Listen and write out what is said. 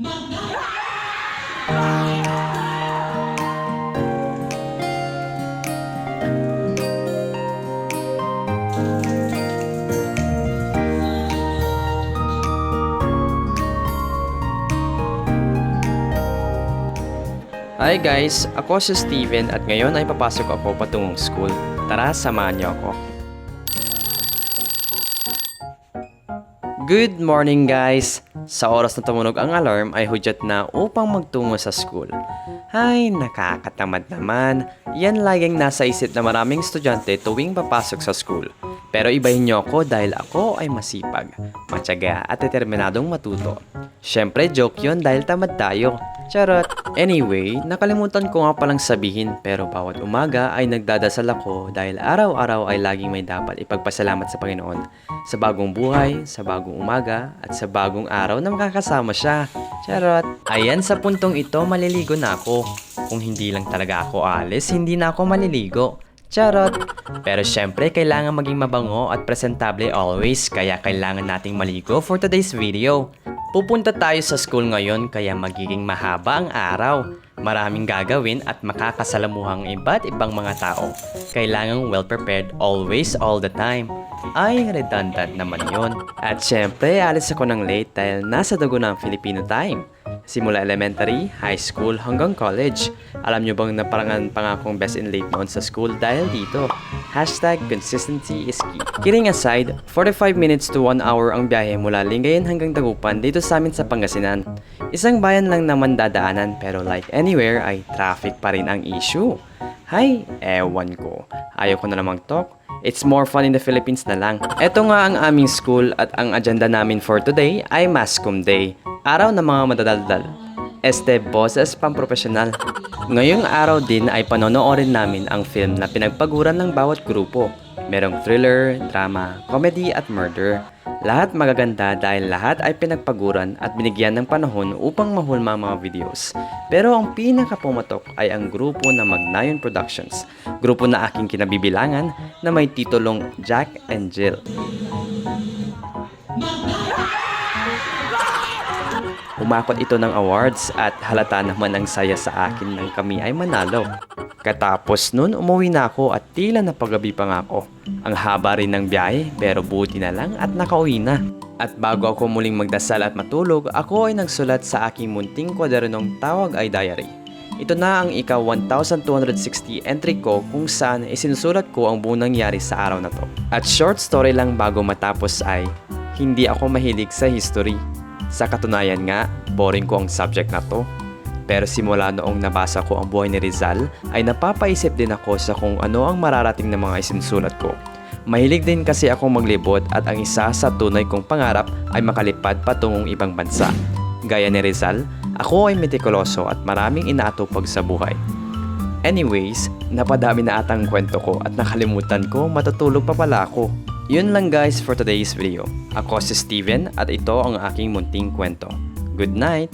Hi guys, ako si Steven at ngayon ay papasok ako patungong school. Tara, samahan niyo ako. Good morning guys! Sa oras na tumunog ang alarm ay hudyat na upang magtungo sa school. Ay, nakakatamad naman. Yan laging nasa isip na maraming estudyante tuwing papasok sa school. Pero ibahin niyo ako dahil ako ay masipag, matyaga at determinadong matuto. Siyempre joke yon dahil tamad tayo. Charot! Anyway, nakalimutan ko nga palang sabihin pero bawat umaga ay nagdadasal ako dahil araw-araw ay laging may dapat ipagpasalamat sa Panginoon sa bagong buhay, sa bagong umaga, at sa bagong araw na makakasama siya. Charot! Ayan sa puntong ito, maliligo na ako. Kung hindi lang talaga ako alis, hindi na ako maliligo. Charot! Pero syempre, kailangan maging mabango at presentable always, kaya kailangan nating maligo for today's video. Pupunta tayo sa school ngayon kaya magiging mahaba ang araw. Maraming gagawin at makakasalamuhang iba't ibang mga tao. Kailangang well prepared always all the time. Ay, redundant naman yon. At syempre, alis ako ng late dahil nasa dugo ng Filipino time. Simula elementary, high school, hanggang college. Alam nyo bang naparangan pa nga akong best in late noon sa school dahil dito. Hashtag consistency is key. Kidding aside, 45 minutes to 1 hour ang biyahe mula Lingayen hanggang Dagupan dito sa amin sa Pangasinan. Isang bayan lang naman dadaanan pero like anywhere ay traffic pa rin ang issue. Hay, ewan ko. Ayaw ko na namang talk. It's more fun in the Philippines na lang. Ito nga ang aming school at ang agenda namin for today ay Mascom Day. Araw ng mga madadaldal. Este Boses Pamprofesional. Ngayong araw din ay panonoorin namin ang film na pinagpaguran ng bawat grupo. Merong thriller, drama, comedy at murder. Lahat magaganda dahil lahat ay pinagpaguran at binigyan ng panahon upang mahulma ang mga videos. Pero ang pinakapumatok ay ang grupo ng Magnayon Productions, grupo na aking kinabibilangan na may titulong Jack and Jill. Umakot ito ng awards at halata naman ang saya sa akin nang kami ay manalo. Katapos nun, umuwi na ako at tila napagabi pa nga ako. Ang haba rin ng biyahe pero buti na lang at nakauwi na. At bago ako muling magdasal at matulog, ako ay nagsulat sa aking munting kwadernong tawag ay diary. Ito na ang ika 1260 entry ko kung saan isinusulat ko ang buong nangyari sa araw na to. At short story lang bago matapos ay, hindi ako mahilig sa history. Sa katunayan nga, boring ko ang subject na to. Pero simula noong nabasa ko ang buhay ni Rizal, ay napapaisip din ako sa kung ano ang mararating ng mga isinusulat ko. Mahilig din kasi akong maglibot at ang isa sa tunay kong pangarap ay makalipad patungong ibang bansa. Gaya ni Rizal, ako ay metikuloso at maraming inaatupag sa buhay. Anyways, napadami na atang kwento ko at nakalimutan ko matutulog pa pala ako. Yun lang guys for today's video. Ako si Steven at ito ang aking munting kwento. Good night!